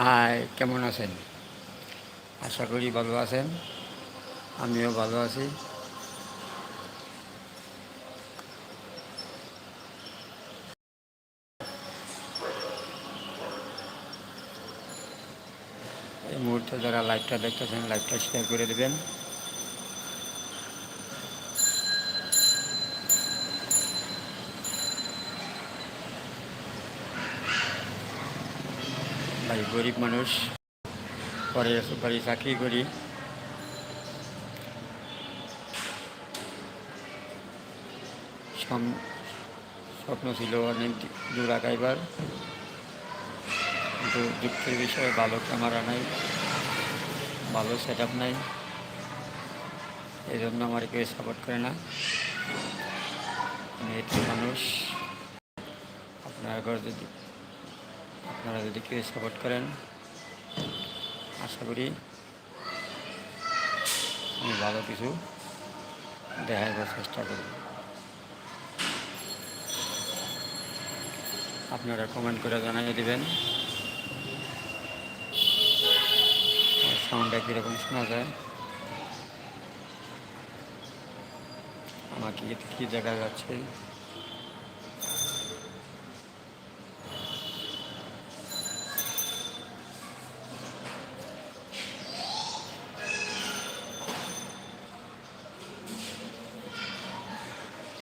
High, কেমন আছেন? আশা করি ভালো আছেন। আমিও ভালো আছি। এই মুহূর্তে যারা লাইভটা দেখতেছেন লাইভটা শেয়ার করে দেবেন। ভাই, গরিব মানুষ। পরে বাড়ি চাকরি করি। স্বপ্ন ছিল অনেক দূর আগাইবার। কিন্তু দুঃখের বিষয়ে, ভালো ক্যামেরা নাই ভালো সেট আপ নাই। এই জন্য আমার কেউ সাপোর্ট করে না। আমি মানুষ। আপনার ঘর যদি আপনারা যদি কেউ সাপোর্ট করেন, আশা করি আমি ভালো কিছু দেখাইবার চেষ্টা করব। আপনারা কমেন্ট করে জানিয়ে দেবেন। সাউন্ডটা কীরকম শোনা যায়? আমাকে কী দেখা যাচ্ছে?